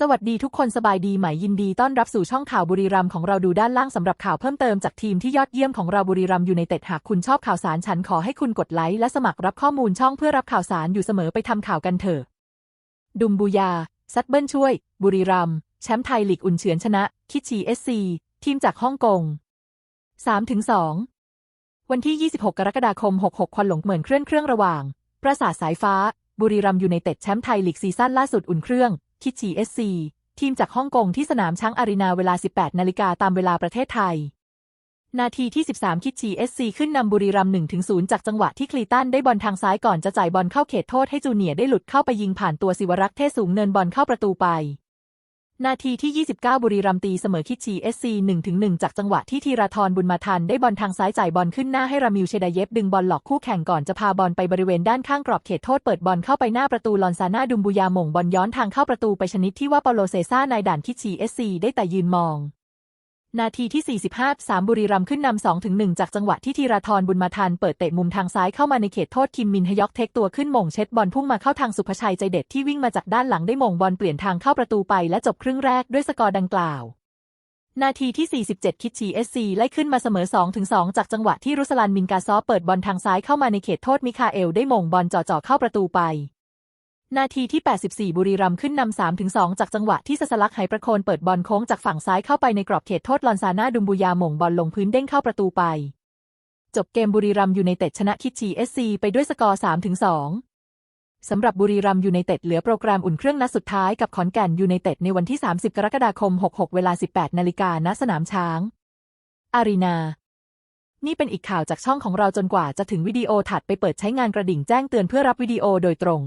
สวัสดีทุกคนสบายดีไหมยินดีต้อนรับสู่ช่องข่าวบุรีรัมย์ของเราดูด้านล่างสำหรับข่าวเพิ่มเติมจากทีมที่ยอดเยี่ยมของเราบุรีรัมย์อยู่ในเต็ดหากคุณชอบข่าวสารฉันขอให้คุณกดไลค์และสมัครรับข้อมูลช่องเพื่อรับข่าวสารอยู่เสมอไปทำข่าวกันเถอะ ดุมบูยา ซัดเบิ้ลช่วย บุรีรัมย์แชมป์ไทยลีกอุ่นเฉือนชนะ คิชีเอสซีทีมจากฮ่องกง3-2 วันที่ 26 กรกฎาคม 66 ควันหลงเหมือนเคลื่อนเครื่องระหว่าง ปราสาทสายฟ้า บุรีรัมย์ยูไนเต็ดแชมป์ไทยลีกซีซั่นล่าสุดอุ่นเครื่อง คิดชีเอสซีทีมจากฮ่องกงที่สนามช้างอารีนาเวลา 18 นาฬิกาตามเวลาประเทศไทย นาทีที่ 13 คิดชีเอสซีขึ้นนำบุรีรัมย์1-0 จากจังหวะที่คลีตันได้บอลทางซ้ายก่อนจะจ่ายบอลเข้าเขตโทษให้จูเนียร์ได้หลุดเข้าไปยิงผ่านตัวศิวรักษ์เทศสูงเนินบอลเข้าประตูไป นาทีที่ 29 บุรีรัมตีเสมอคิดชีเอสซี1-1จากจังหวะที่ธีราธรบุญมาทันได้บอลทางซ้ายจ่ายบอลขึ้นหน้าให้รามิวเชดาเยฟดึงบอลหลอกคู่แข่งก่อนจะพาบอลไปบริเวณด้านข้างกรอบเขตโทษเปิดบอลเข้าไปหน้าประตูลอนซาน่าดุมบุยาหม่งบอลย้อนทางเข้าประตูไปชนิดที่ว่าเปาโลเซซ่าในด่านคิดชีเอสซีได้แต่ยืนมอง นาทีที่ 45 3 บุรีรัมย์ขึ้นนำ2ถึง1จากจังหวะที่ธีราธรบุญมาทันเปิดเตะมุมทางซ้ายเข้ามาในเขตโทษคิมมินฮยอกเทคตัวขึ้นมงเช็ดบอลพุ่งมาเข้าทางสุภชัยใจเด็ดที่วิ่งมาจากด้านหลังได้มงบอลเปลี่ยนทางเข้าประตูไปและจบครึ่งแรกด้วยสกอร์ดังกล่าว นาทีที่ 47 คิดชีเอสซีไล่ขึ้นมาเสมอ2ถึง2จากจังหวะที่รุสลานมินกาซอเปิดบอลทางซ้ายเข้ามาในเขตโทษมิคาเอลได้มงบอลจ่อๆเข้าประตูไป นาทีที่ 84 บุรีรัมย์ขึ้นนำ 3-2 จากจังหวะที่สสลักไหประโคนเปิดบอลโค้งจากฝั่งซ้ายเข้าไปในกรอบเขตโทษลอนซาน่าดุมบุยาหม่งบอลลงพื้นเด้งเข้าประตูไป จบเกมบุรีรัมย์ยูไนเต็ดชนะคิดชีเอสซีไปด้วยสกอร์ 3-2 สำหรับบุรีรัมย์ยูไนเต็ดเหลือโปรแกรมอุ่นเครื่องนัดสุดท้ายกับขอนแก่นยูไนเต็ดในวันที่ 30 กรกฎาคม 66 เวลา 18 นาฬิกาณสนามช้าง อารีนานี่เป็นอีกข่าวจากช่องของเราจนกว่าจะถึงวิดีโอถัดไปเปิดใช้งานกระดิ่งแจ้งเตือนเพื่อรับวิดีโอโดยตรง